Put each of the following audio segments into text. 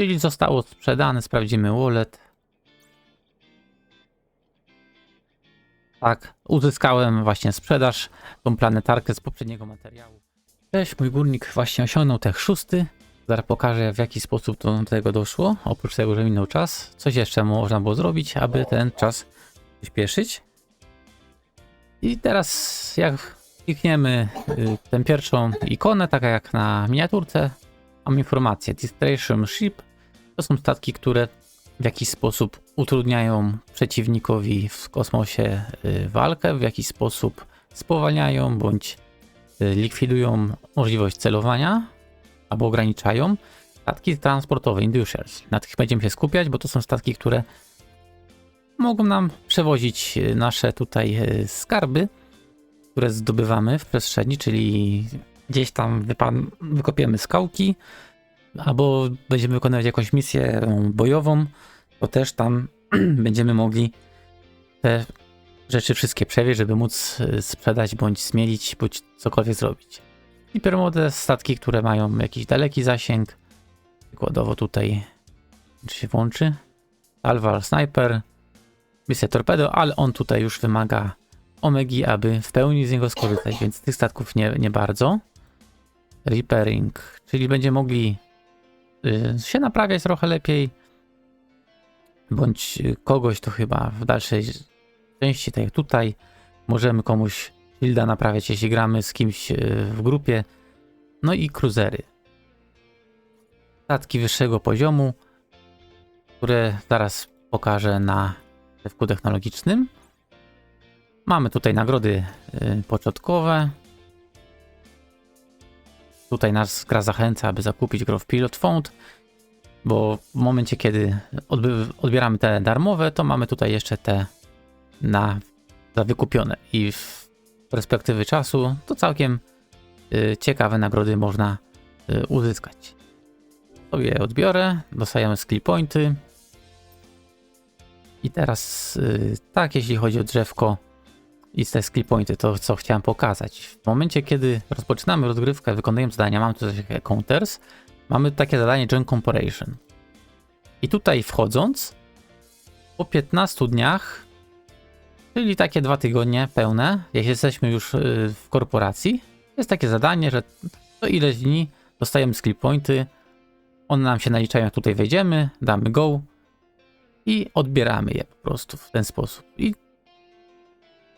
Czyli zostało sprzedane, sprawdzimy wallet. Tak, uzyskałem właśnie sprzedaż, tą planetarkę z poprzedniego materiału. Cześć, mój górnik właśnie osiągnął tech szósty. Zaraz pokażę w jaki sposób to do tego doszło. Oprócz tego, że minął czas, coś jeszcze można było zrobić, aby ten czas przyspieszyć. I teraz jak klikniemy y, tę pierwszą ikonę, taka jak na miniaturce, mam informację. Distraction Ship to są statki, które w jakiś sposób utrudniają przeciwnikowi w kosmosie y, walkę, w jakiś sposób spowalniają bądź y, likwidują możliwość celowania albo ograniczają. Statki transportowe, Industrials. Na tych będziemy się skupiać, bo to są statki, które mogą nam przewozić y, nasze tutaj skarby, które zdobywamy w przestrzeni, czyli gdzieś tam wykopiemy skałki, albo będziemy wykonywać jakąś misję bojową, to też tam będziemy mogli te rzeczy wszystkie przewieźć, żeby móc y, sprzedać, bądź zmienić, bądź cokolwiek zrobić. Hipermode statki, które mają jakiś daleki zasięg, przykładowo tutaj, czy się włączy, Alvar Sniper, misja Torpedo, ale on tutaj już wymaga Omegi, aby w pełni z niego skorzystać, więc tych statków nie, nie bardzo. Repairing, czyli będziemy mogli się naprawiać trochę lepiej, bądź y, kogoś to chyba w dalszej części, tak jak tutaj, możemy komuś shielda naprawiać, jeśli gramy z kimś y, w grupie. No i cruisery. Statki wyższego poziomu, które zaraz pokażę na drzewku technologicznym. Mamy tutaj nagrody y, początkowe. Tutaj nas gra zachęca, aby zakupić grę w Pilot Fund, bo w momencie, kiedy odbieramy te darmowe, to mamy tutaj jeszcze te na wykupione i w perspektywy czasu to całkiem y, ciekawe nagrody można y, uzyskać. Sobie odbiorę, dostajemy skill pointy. I teraz y, tak, jeśli chodzi o drzewko i te skill pointy, to co chciałem pokazać. W momencie, kiedy rozpoczynamy rozgrywkę, wykonujemy zadania, mamy tu coś jak counters, mamy takie zadanie Gen Comparison. I tutaj wchodząc, po 15 dniach, czyli takie dwa tygodnie pełne, jeśli jesteśmy już y, w korporacji, jest takie zadanie, że co ileś dni dostajemy skill pointy, one nam się naliczają, jak tutaj wejdziemy, damy go i odbieramy je po prostu w ten sposób. I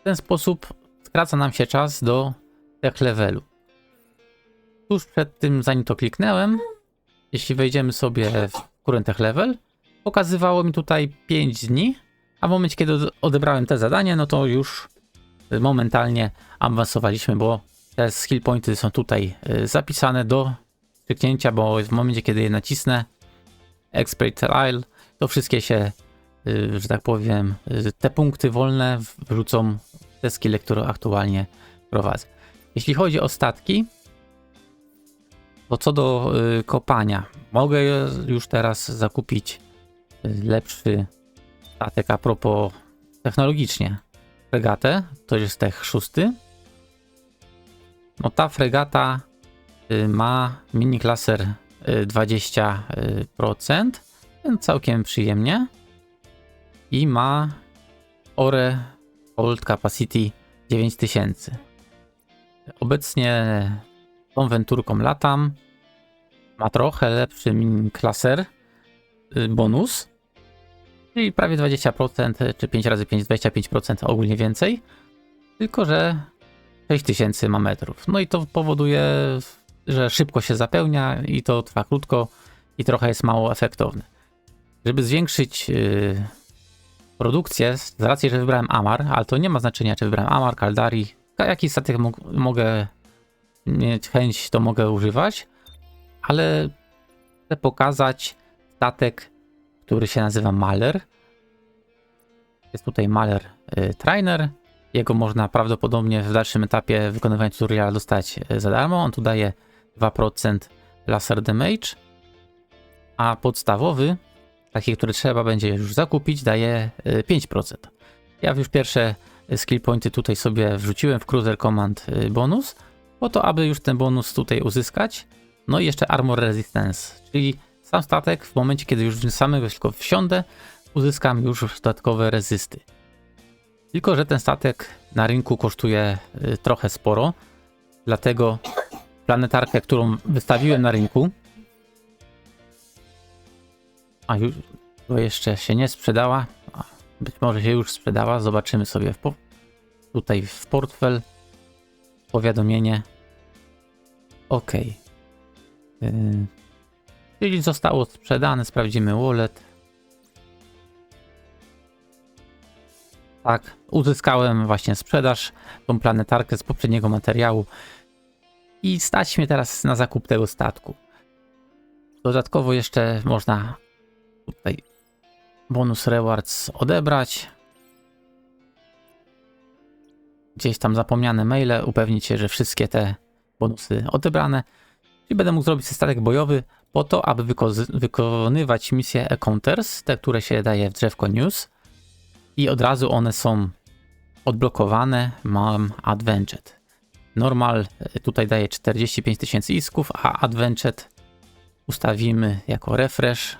w ten sposób skraca nam się czas do tech levelu. Tuż przed tym, zanim to kliknąłem, jeśli wejdziemy sobie w current tech level, pokazywało mi tutaj 5 dni, a w momencie, kiedy od- odebrałem te zadanie, no to już y, momentalnie awansowaliśmy, bo te skill pointy są tutaj y, zapisane do kliknięcia, bo w momencie, kiedy je nacisnę, Expert Trial, to wszystkie się, że tak powiem, y, te punkty wolne wrzucą te skille, które aktualnie prowadzę. Jeśli chodzi o statki, to co do y, kopania, mogę już teraz zakupić y, lepszy statek a propos technologicznie. Fregatę, to jest tech szósty. No ta fregata y, ma mini klaser y, 20%, więc całkiem przyjemnie. I ma Ore Hold Capacity 9000. Obecnie tą wenturką latam. Ma trochę lepszy klaser y, bonus, czyli prawie 20%, czy 5 razy 5, 25% ogólnie więcej. Tylko, że 6000 ma metrów. No i to powoduje, że szybko się zapełnia i to trwa krótko i trochę jest mało efektowne. Żeby zwiększyć yy, produkcję, z racji, że wybrałem Amar, ale to nie ma znaczenia, czy wybrałem Amar, Kaldari, jaki statek mogę mieć chęć, to mogę używać, ale chcę pokazać statek, który się nazywa Maler. Jest tutaj Maler y, Trainer. Jego można prawdopodobnie w dalszym etapie wykonywania tutoriala dostać y, za darmo. On tu daje 2% laser damage, a podstawowy, taki, który trzeba będzie już zakupić, daje y, 5%. Ja już pierwsze y, skill pointy tutaj sobie wrzuciłem w Cruiser Command y, bonus, po to, aby już ten bonus tutaj uzyskać. No i jeszcze Armor Resistance, czyli sam statek, w momencie kiedy już samego tylko wsiądę, uzyskam już dodatkowe rezysty. Tylko, że ten statek na rynku kosztuje y, trochę sporo, dlatego planetarkę, którą wystawiłem na rynku, a już bo jeszcze się nie sprzedała, być może się już sprzedała, zobaczymy sobie w tutaj w portfel, powiadomienie, ok. Yy, czyli zostało sprzedane, sprawdzimy wallet. Tak, uzyskałem właśnie sprzedaż, tą planetarkę z poprzedniego materiału i stać mnie teraz na zakup tego statku. Dodatkowo jeszcze można tutaj bonus rewards odebrać. Gdzieś tam zapomniane maile, upewnić się, że wszystkie te bonusy odebrane. I będę mógł zrobić statek bojowy po to, aby wyko- wykonywać misje Encounters, te, które się daje w drzewko News. I od razu one są odblokowane. Mam Adventured. Normal y, tutaj daje 45 tysięcy isków, a Adventured ustawimy jako refresh.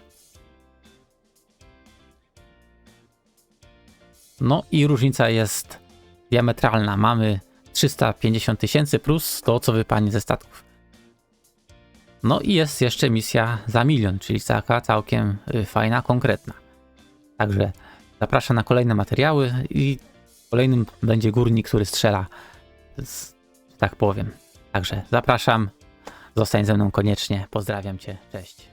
No i różnica jest diametralna. Mamy 350 tysięcy plus to, co wypanie ze statków. No i jest jeszcze misja za milion, czyli taka całkiem y, fajna, konkretna. Także zapraszam na kolejne materiały i kolejnym będzie górnik, który strzela, tak powiem. Także zapraszam, zostań ze mną koniecznie. Pozdrawiam cię, cześć.